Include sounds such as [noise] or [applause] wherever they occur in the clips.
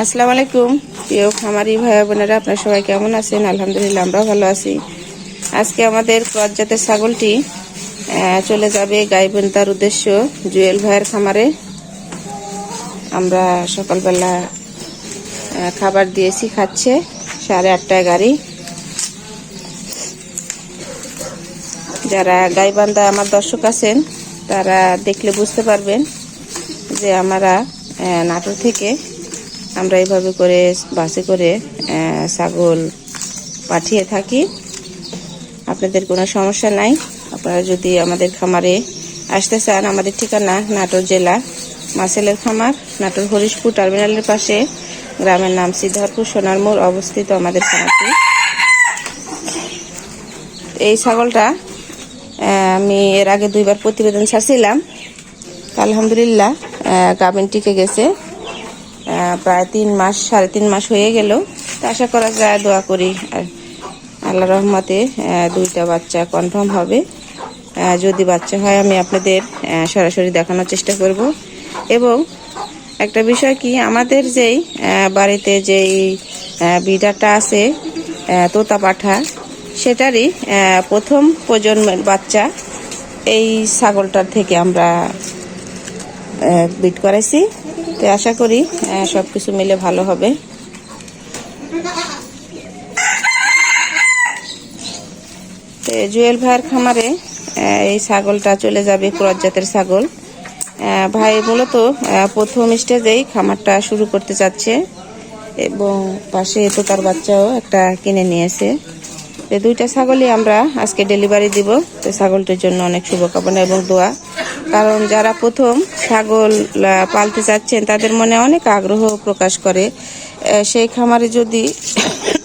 আসসালামু আলাইকুম। প্রিয় খামারি ভাই বোনেরা, আপনারা সবাই কেমন আছেন? আলহামদুলিল্লাহ, আমরাও ভালো আছি। আজকে আমাদের ক্রজাতের ছাগলটি চলে যাবে গাইবেন তার উদ্দেশ্য জুয়েল ভাইয়ের খামারে। আমরা সকালবেলা খাবার দিয়েছি, খাচ্ছে সাড়ে আটটায় গাড়ি। যারা গাইবান্ধা আমার দর্শক আছেন, তারা দেখলে বুঝতে পারবেন যে আমরা নাটোর থেকে আমরা এইভাবে করে বাসে করে ছাগল পাঠিয়ে থাকি। আপনাদের কোনো সমস্যা নাই। আপনারা যদি আমাদের খামারে আসতে চান, আমাদের ঠিকানা নাটোর জেলা, মাসেলের খামার, নাটোর হরিশপুর টার্মিনালের পাশে। গ্রামের নাম সিদ্ধারপুর সোনার মোড় অবস্থিত আমাদের খামারটি। এই ছাগলটা আমি এর আগে দুইবার প্রতিবেদন ছাড়ছিলাম। আলহামদুলিল্লাহ আহ, টিকে গেছে। প্রায় তিন মাস সাড়ে তিন মাস হয়ে গেল। তা আশা করা যায় দোয়া করি। আর আল্লাহ রহমতে দুইটা বাচ্চা কনফার্ম হবে। যদি বাচ্চা হয় আমি আপনাদের সরাসরি দেখানোর চেষ্টা করব। এবং একটা বিষয় কি আমাদের যেই বাড়িতে যেই বিডারটা আছে তোতা পাঠা সেটারই প্রথম প্রজন্মের বাচ্চা এই ছাগলটার থেকে আমরা বিট করাইছি। তো আশা করি সব কিছু মিলে ভালো হবে। জুয়েল ভাইয়ের খামারে এই ছাগলটা চলে যাবে ক্রস জাতের ছাগল। ভাই মূলত প্রথম স্টেজেই খামারটা শুরু করতে চাচ্ছে এবং পাশে তো তার বাচ্চাও একটা কিনে নিয়েছে দুইটা ছাগলই আমরা আজকে ডেলিভারি দিব। তো ছাগলটির জন্য অনেক শুভকামনা এবং দোয়া। কারণ যারা প্রথম ছাগল পালতে চাচ্ছেন তাদের মনে অনেক আগ্রহ প্রকাশ করে। সেই খামারে যদি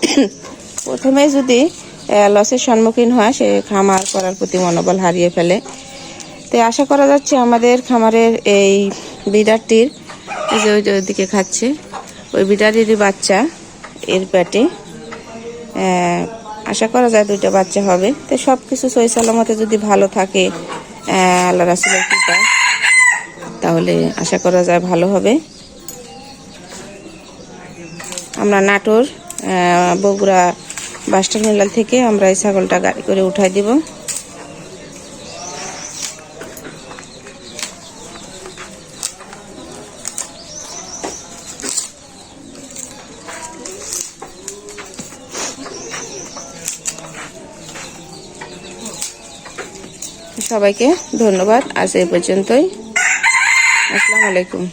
[coughs] প্রথমে যদি লসের সম্মুখীন হয় সে খামার করার প্রতি মনোবল হারিয়ে ফেলে। তো আশা করা যাচ্ছে আমাদের খামারের এই বিড়ারটির যে ওই ওইদিকে খাচ্ছে ওই বিড়ারেরই বাচ্চা এর আহ, আশা করা যায় দুইটা বাচ্চা হবে। তো সব কিছু সই সালামতে যদি ভালো থাকে আল্লাহ রাসুলের কৃপা তাহলে আশা করা যায় ভালো হবে। আমরা নাটোর বগুড়া বাস টার্মিনাল থেকে আমরা এই ছাগলটা গাড়ি করে উঠাই দিব। সবাইকে ধন্যবাদ। আজ এই পর্যন্তই। আসসালামু আলাইকুম।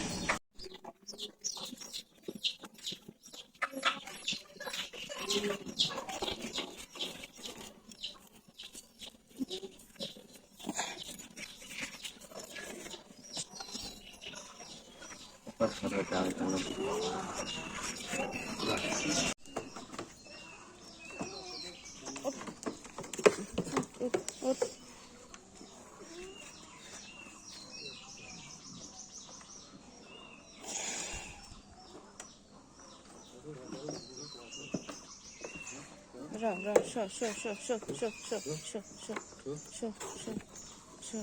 Ra, ra, şo, şo, şo, şo, şo, şo, şo, şo, şo, şo, şo.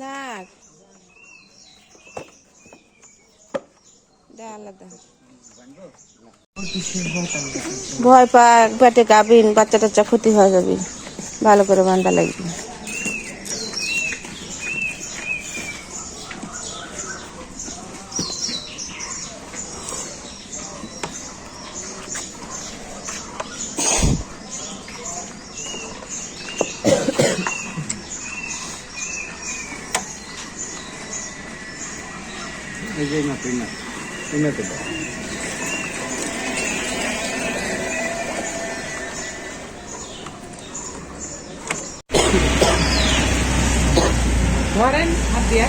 না ভয় পা পেটে গাবিন বাচ্চা টাচ্চা ক্ষতি হয়ে যাবে। ভালো করে বান্ধা লাগবে। এই যে না তুই না তুই না ধরেন হাত দিয়া